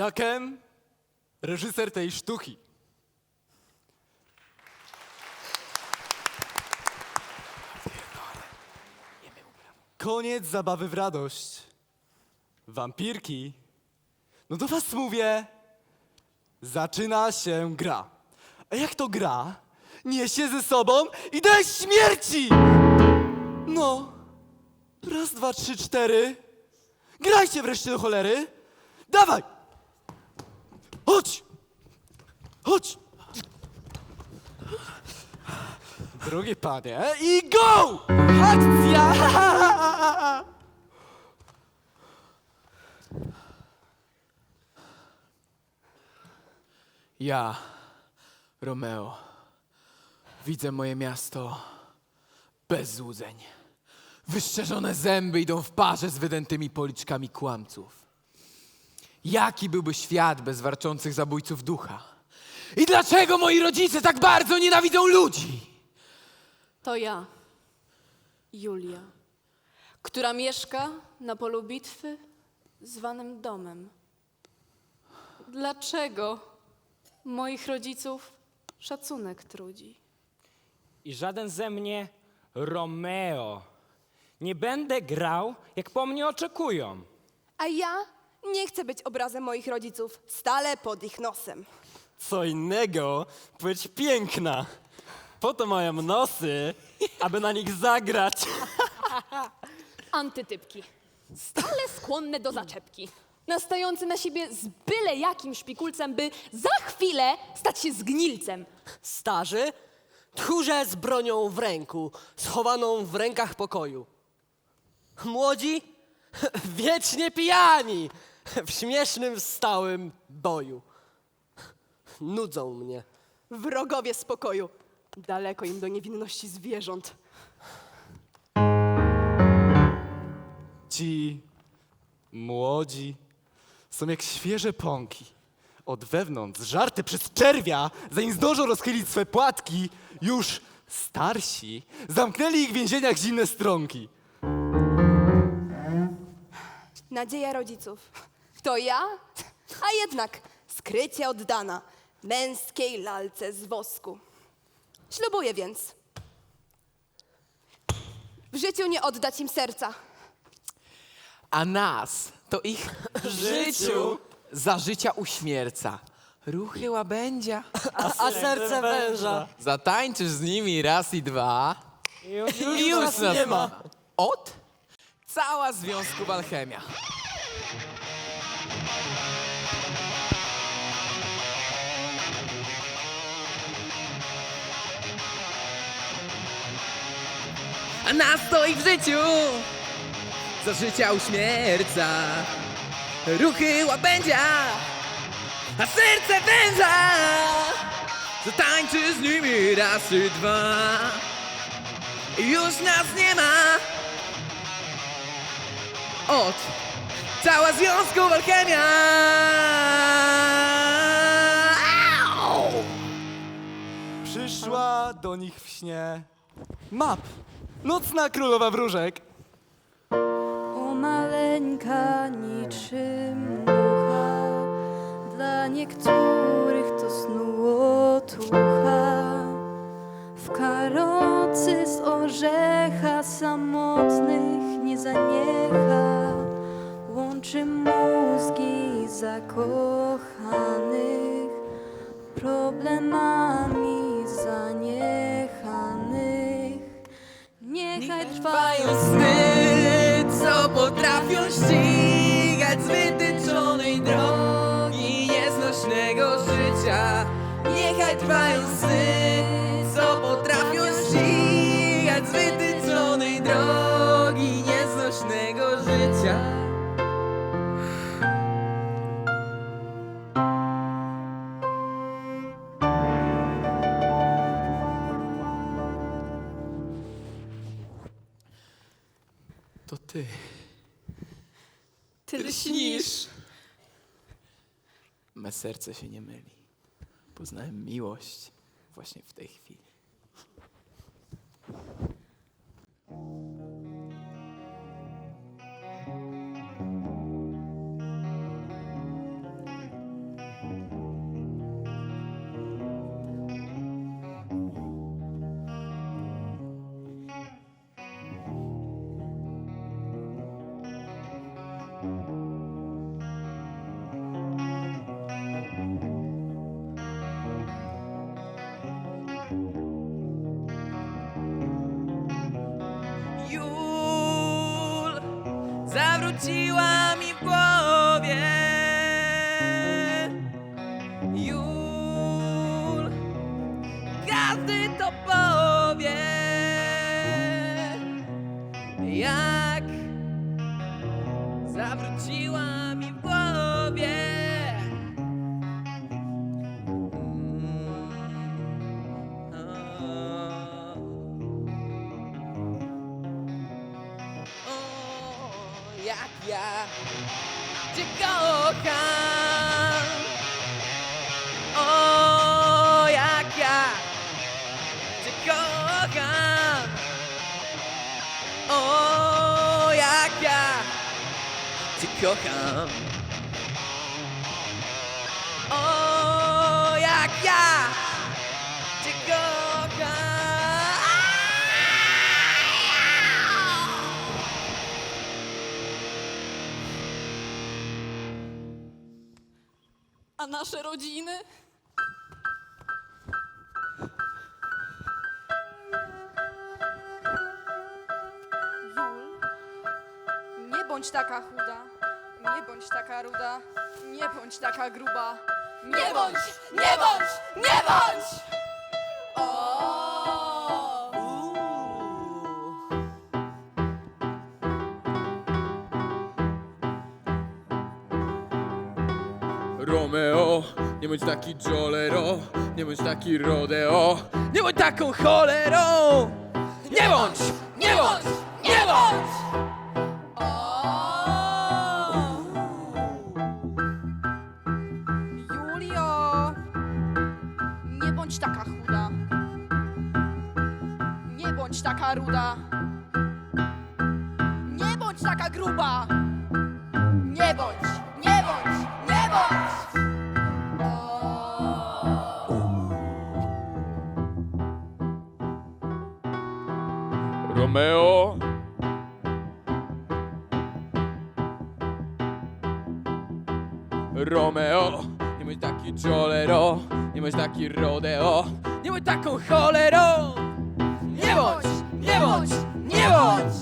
Jakem reżyser tej sztuki. Koniec zabawy w radość. Wampirki. No do was mówię. Zaczyna się gra. A jak to gra? Niesie ze sobą ideę śmierci! No. Raz, dwa, trzy, cztery. Grajcie wreszcie do cholery. Dawaj! Chodź! Chodź! Drogie panie, i go! Akcja! Ja, Romeo, widzę moje miasto bez złudzeń. Wyszczerzone zęby idą w parze z wydętymi policzkami kłamców. Jaki byłby świat bez warczących zabójców ducha? I dlaczego moi rodzice tak bardzo nienawidzą ludzi? To ja, Julia, która mieszka na polu bitwy zwanym domem. Dlaczego moich rodziców szacunek trudzi? I żaden ze mnie Romeo. Nie będę grał, jak po mnie oczekują. A ja nie chcę być obrazem moich rodziców, stale pod ich nosem. Co innego być piękna. Po to mają nosy, aby na nich zagrać. Antytypki. Stale skłonne do zaczepki. Nastający na siebie z byle jakim szpikulcem, by za chwilę stać się zgnilcem. Starzy, tchórze z bronią w ręku, schowaną w rękach pokoju. Młodzi, wiecznie pijani, w śmiesznym, stałym boju. Nudzą mnie. Wrogowie spokoju. Daleko im do niewinności zwierząt. Ci młodzi są jak świeże pąki. Od wewnątrz, żarte przez czerwia, zanim zdążą rozchylić swe płatki, już starsi zamknęli ich w więzieniach zimne stronki. Nadzieja rodziców. To ja? A jednak skrycie oddana męskiej lalce z wosku. Ślubuję więc. W życiu nie oddać im serca. A nas to ich w życiu za życia uśmierca. Ruchy łabędzia. A serce węża. Zatańczysz z nimi raz i dwa. I już nas nie ma. Od cała związku alchemia. A nas to ich w życiu za życia uśmierca. Ruchy łabędzia, a serce węża. Zatańczy z nimi raz i dwa. I już nas nie ma. Od cała związku alchemia. Przyszła do nich w śnie map. Nocna królowa wróżek. O maleńka niczym mucha, dla niektórych to snu otucha. W karocy z orzecha samotnych nie zaniecha, łączy mózgi zakochanych Trwają sny, co potrafią ścigać z wytyczonej drogi nieznośnego życia. To ty. Ty lśnisz. Me serce się nie myli. Poznałem miłość właśnie w tej chwili. Każdy to powie, jak zawróciła O, jak ja cię kocham. A nasze rodziny? Jul, nie bądź taka chuda, nie bądź taka ruda, nie bądź taka gruba. Nie bądź! Nie bądź! Nie bądź! Romeo, nie bądź taki Jolero, nie bądź taki Rodeo, nie bądź taką cholerą! Nie bądź! Nie bądź! Nie bądź! Ruda, nie bądź taka gruba. Nie bądź, nie bądź, nie bądź. Romeo. Romeo, nie bądź taki Jolero, nie bądź taki Rodeo, nie bądź taką cholerą! Nie bądź! Nie bądź! Nie bądź!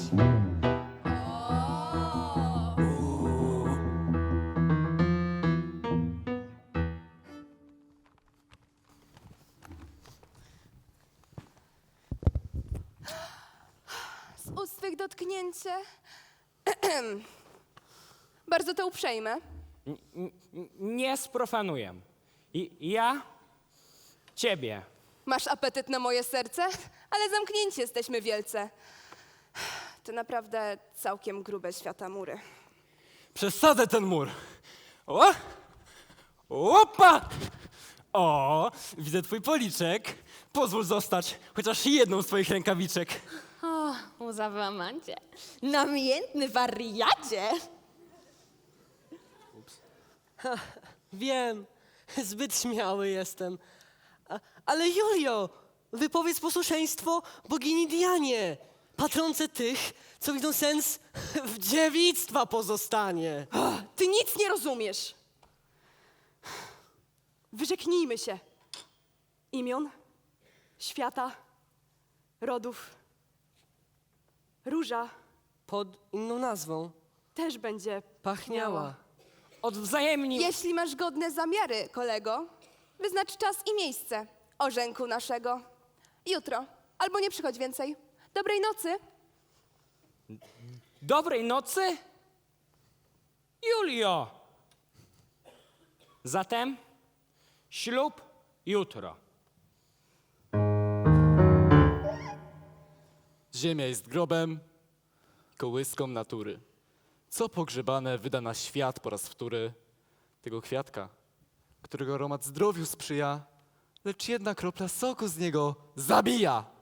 Z ust swych dotknięcie. Bardzo to uprzejme. N- n- nie sprofanuję. I ja ciebie. Masz apetyt na moje serce, ale zamknięci jesteśmy wielce. To naprawdę całkiem grube świata mury. Przesadzę ten mur. O! Opa! O, widzę twój policzek. Pozwól zostać chociaż jedną z twoich rękawiczek. O, łzawy amancie. Namiętny wariacie. Wiem, zbyt śmiały jestem. Ale Julio, wypowiedz posłuszeństwo bogini Dianie, patronce tych, co widzą sens w dziewictwa pozostanie. Ty nic nie rozumiesz. Wyrzeknijmy się imion, świata, rodów. Róża Pod inną nazwą też będzie pachniała. Odwzajemnij. Jeśli masz godne zamiary, kolego, wyznacz czas i miejsce orzenku naszego. Jutro, albo nie przychodź więcej. Dobrej nocy. Dobrej nocy? Julio! Zatem ślub jutro. Ziemia jest grobem, kołyską natury. Co pogrzebane wyda na świat po raz wtóry tego kwiatka, którego aromat zdrowiu sprzyja, lecz jedna kropla soku z niego zabija.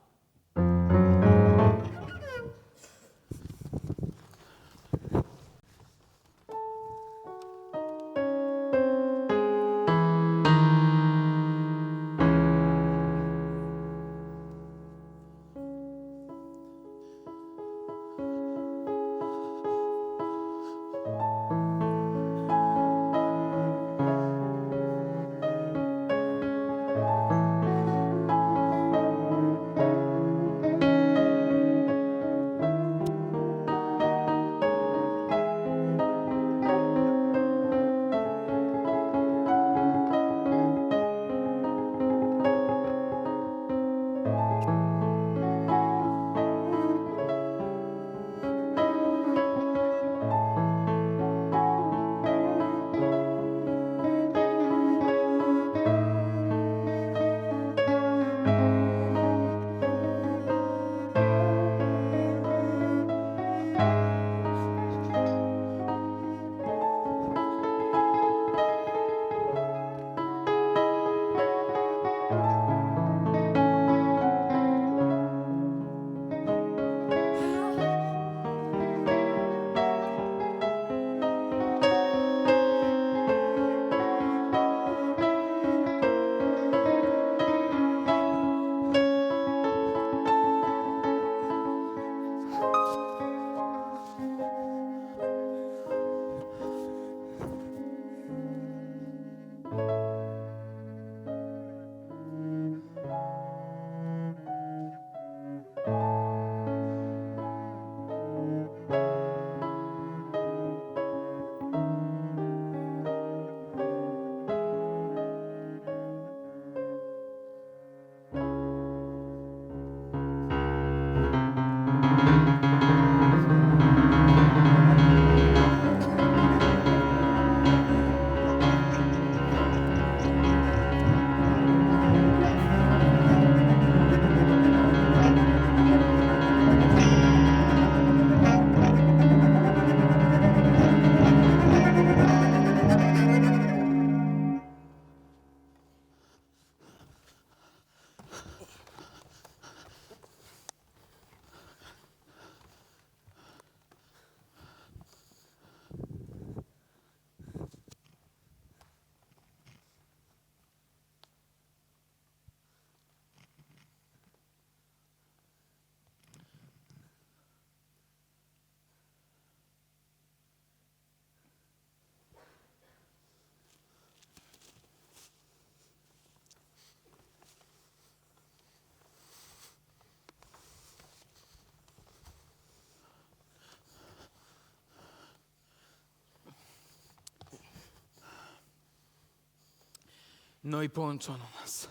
No i połączono nas.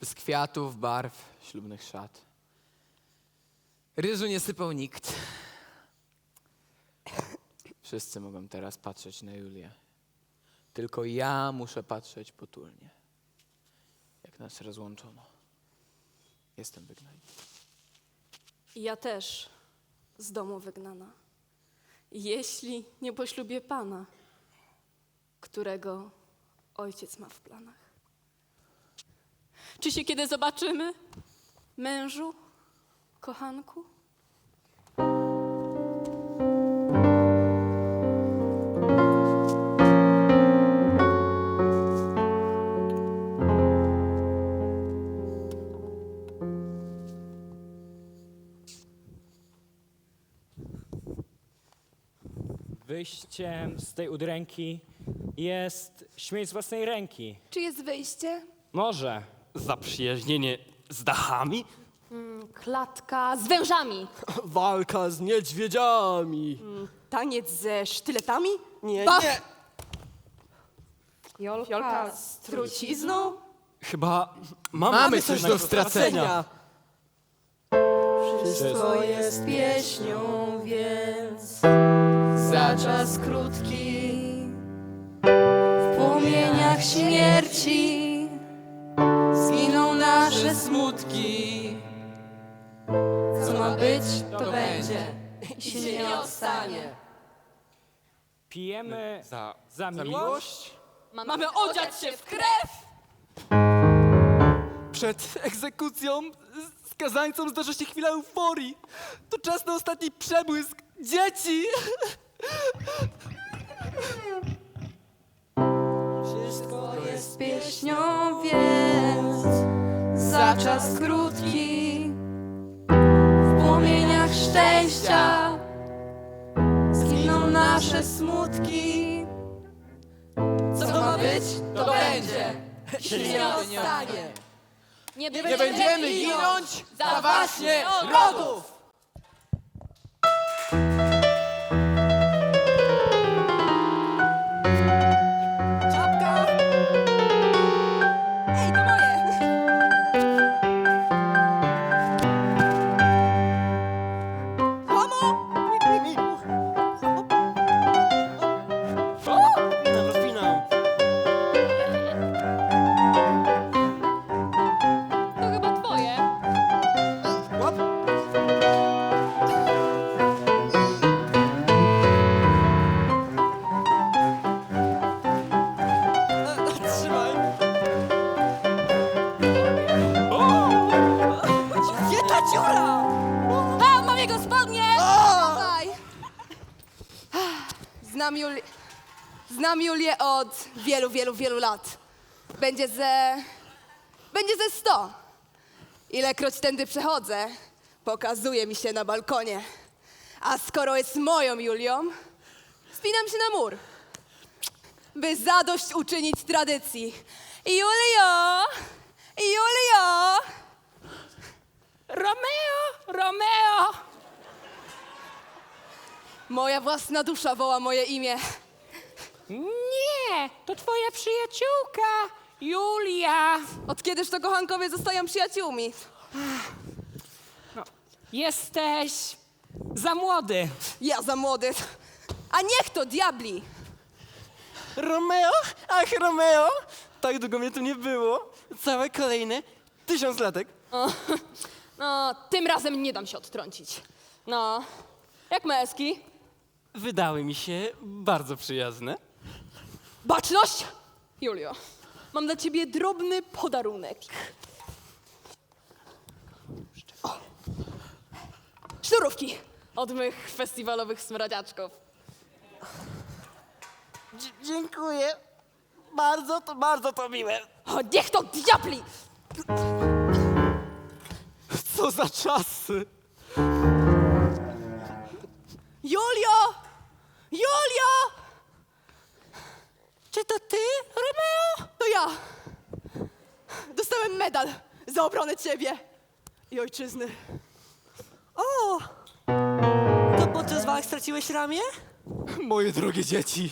Bez kwiatów, barw, ślubnych szat. Ryżu nie sypał nikt. Wszyscy mogą teraz patrzeć na Julię. Tylko ja muszę patrzeć potulnie. Jak nas rozłączono. Jestem wygnany. Ja też z domu wygnana. Jeśli nie poślubię pana, którego ojciec ma w planach. Czy się kiedy zobaczymy, mężu, kochanku? Wyjściem z tej udręki jest śmierć z własnej ręki. Czy jest wyjście? Może. Zaprzyjaźnienie z dachami? Klatka z wężami. Walka z niedźwiedziami. Taniec ze sztyletami? Nie, Bach! nie. Jolka z trucizną? Chyba mamy, Mamy coś do stracenia. Wszystko jest pieśnią, więc Za czas krótki płomieniach śmierci zginą nasze smutki. Co ma być, to będzie i się nie ostanie. Pijemy Za, za miłość. Mamy odziać się w krew! Przed egzekucją z- skazańcom zdarza się chwila euforii. To czas na ostatni przebłysk. Dzieci! Jest pieśnią, więc za czas krótki w płomieniach szczęścia zginą nasze smutki. Co ma być, to będzie, się nie ostanie. Nie, będziemy ginąć za waśnie rodów! Będzie ze... Będzie ze sto. Ilekroć tędy przechodzę, pokazuje mi się na balkonie. A skoro jest moją Julią, spinam się na mur, by zadość uczynić tradycji. Julio! Julio! Romeo! Romeo! Moja własna dusza woła moje imię. Nie! To twoja przyjaciółka! Julia! Od kiedyż to kochankowie zostają przyjaciółmi? Jesteś za młody. Ja za młody. A niech to diabli! Romeo? Ach, Romeo! Tak długo mnie tu nie było. Całe kolejne tysiąc latek. No, tym razem nie dam się odtrącić. No, jak męski? Wydały mi się bardzo przyjazne. Baczność! Julio, mam dla ciebie drobny podarunek. O. Sznurówki od mych festiwalowych smradziaczków. dziękuję. Bardzo to, bardzo to miłe. O, niech to diabli! Co za czasy! Julio! Julio! Czy to ty, Romeo? To ja! Dostałem medal za obronę ciebie i ojczyzny. O! To podczas walk straciłeś ramię? Moje drogie dzieci!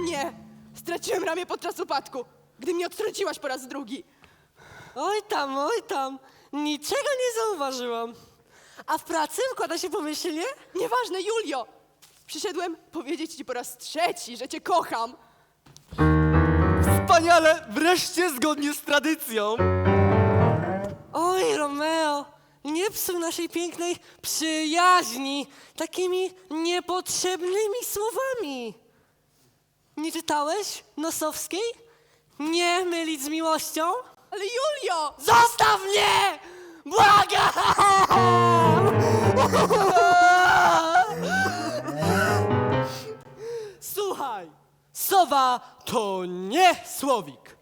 Nie, Straciłem ramię podczas upadku, gdy mnie odtrąciłaś po raz drugi. Oj tam, oj tam. Niczego nie zauważyłam. A w pracy układa się pomyślnie? Nieważne, Julio! Przyszedłem powiedzieć ci po raz trzeci, że cię kocham. Wspaniale! Wreszcie zgodnie z tradycją! Oj, Romeo, nie psuj naszej pięknej przyjaźni takimi niepotrzebnymi słowami. Nie czytałeś Nosowskiej? Nie mylić z miłością? Ale Julio! Zostaw mnie! Błagam! sowa to nie słowik.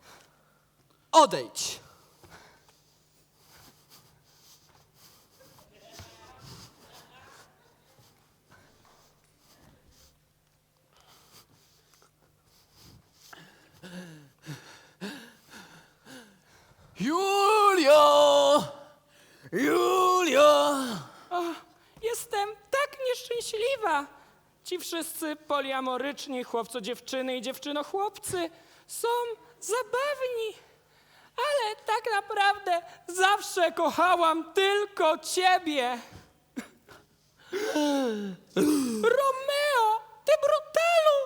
Odejdź. Julio! Julio! Jestem tak nieszczęśliwa. Ci wszyscy poliamoryczni chłopco-dziewczyny i dziewczyno-chłopcy są zabawni. Ale tak naprawdę zawsze kochałam tylko ciebie. Romeo, ty brutalu!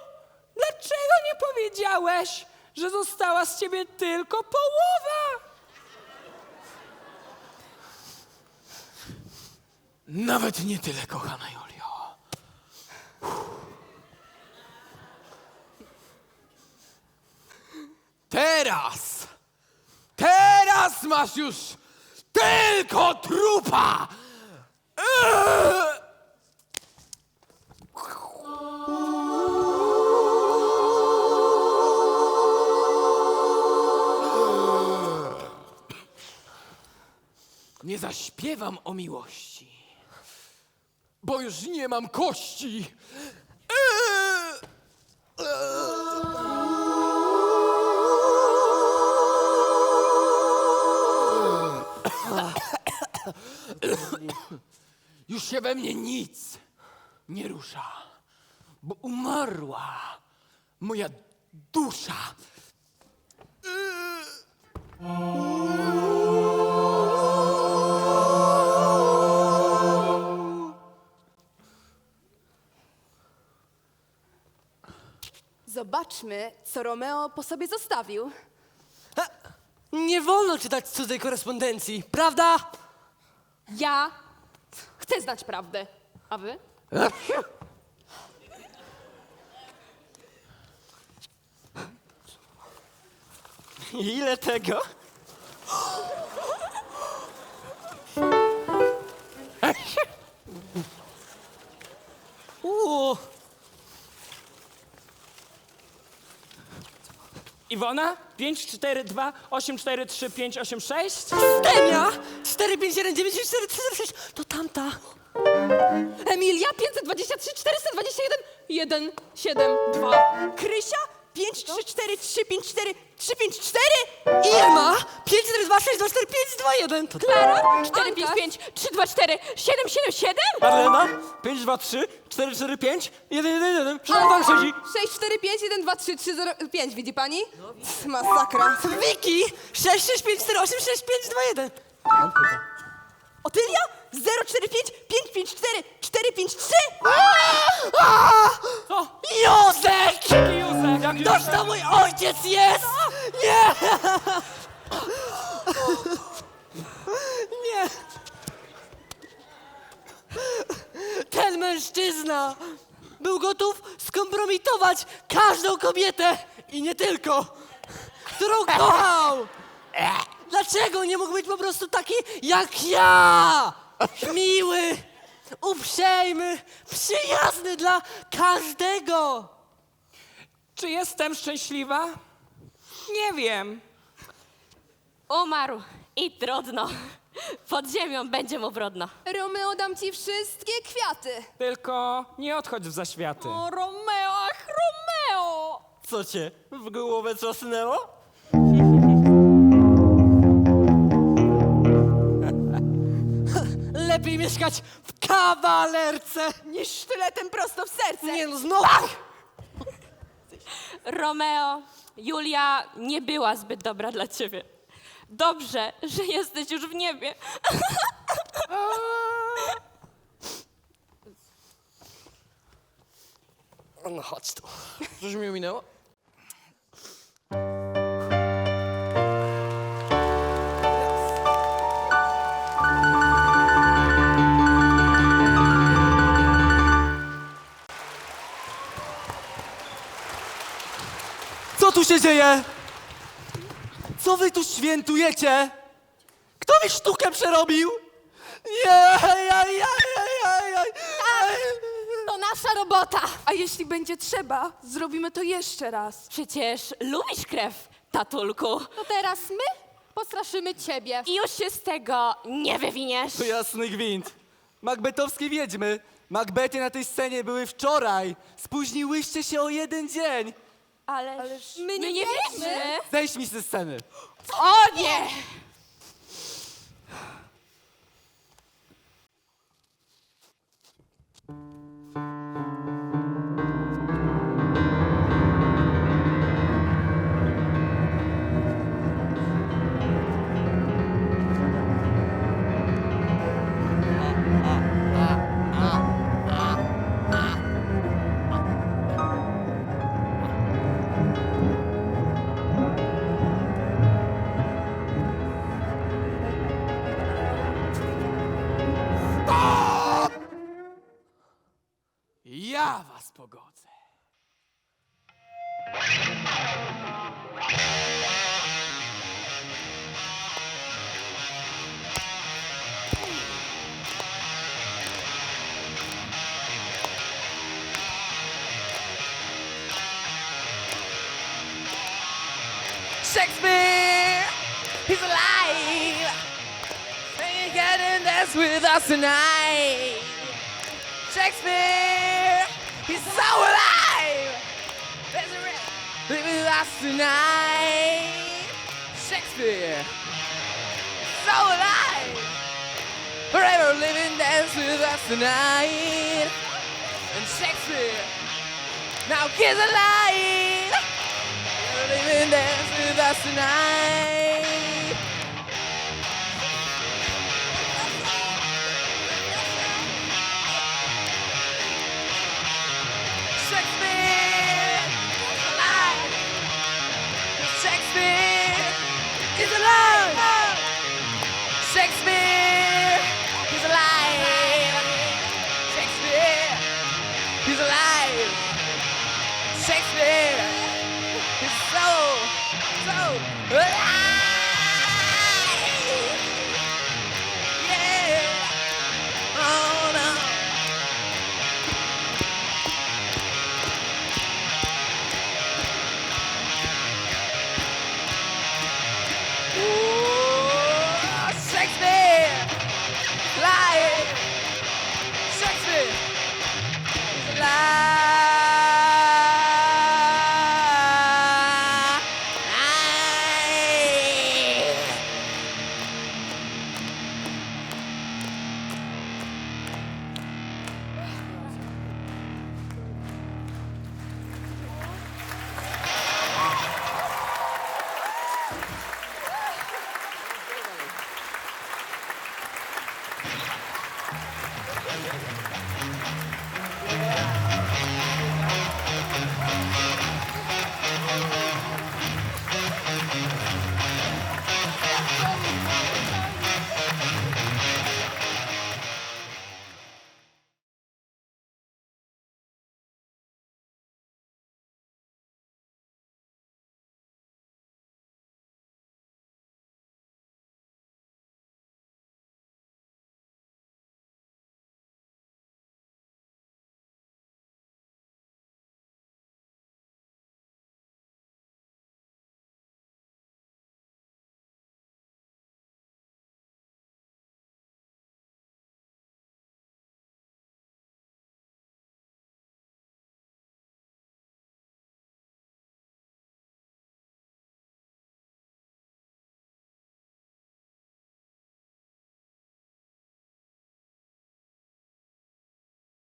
Dlaczego nie powiedziałeś, że została z ciebie tylko połowa? Nawet nie tyle, kochana Julio. Teraz! Teraz masz już tylko trupa! Nie zaśpiewam o miłości, bo już nie mam kości. Się we mnie nic nie rusza, bo umarła moja dusza. Zobaczmy, co Romeo po sobie zostawił. Nie wolno czytać cudzej korespondencji, prawda? Ja chcę znać prawdę. A wy? Ile tego? Uuu, Iwona? 5, 4, 2, 8, 4, 3, 5, 8, 6? Stenia! 4519446 to tamta. Emilia 523 421 1 7 2. Krysia? 5, 3, 4, 3, 5, 4, 3, 5, 4? Irma 542624521 to Klara 455 324 777. Marlena? 5, 2, 3, 4, 4, 5, 1, 1, 1. Wszystko pan siedzi. 6, 4, 5, 1, 2, 3, 3, 0, 5, widzi pani? Masakra. Wiki 665486521 Otylia? 0, 4, 5, 5, 5, 4, 4, 5, 3? Józek! Józek! Jak Toż to mój ojciec jest! Nie! Nie! Ten mężczyzna był gotów skompromitować każdą kobietę i nie tylko, którą kochał! Dlaczego nie mógł być po prostu taki jak ja? Miły, uprzejmy, przyjazny dla każdego! Czy jestem szczęśliwa? Nie wiem. Umarł i trudno. Pod ziemią będzie mu brodno. Romeo, dam ci wszystkie kwiaty. Tylko nie odchodź w zaświaty. O, Romeo, ach, Romeo! Co cię w głowę trzasnęło? Lepiej mieszkać w kawalerce Niż sztyletem prosto w serce. Nie no, znowu! Romeo, Julia nie była zbyt dobra dla ciebie. Dobrze, że jesteś już w niebie. No chodź tu. Coś mi minęło? Co tu się dzieje? Co wy tu świętujecie? Kto mi sztukę przerobił? Aj, aj, aj, aj. To nasza robota! A jeśli będzie trzeba, zrobimy to jeszcze raz. Przecież lubisz krew, tatulku. To teraz my postraszymy ciebie. I już się z tego nie wywiniesz. To jasny gwint. Macbethowskie wiedźmy. Macbety na tej scenie były wczoraj. Spóźniłyście się o jeden dzień. Ale my nie, wiemy. Zejdź mi ze sceny. O nie! Tonight. Shakespeare, he's so alive. There's a rip. Live with us tonight. Shakespeare, so alive. Forever living, dance with us tonight. And Shakespeare, now he's alive. Live and dance with us tonight.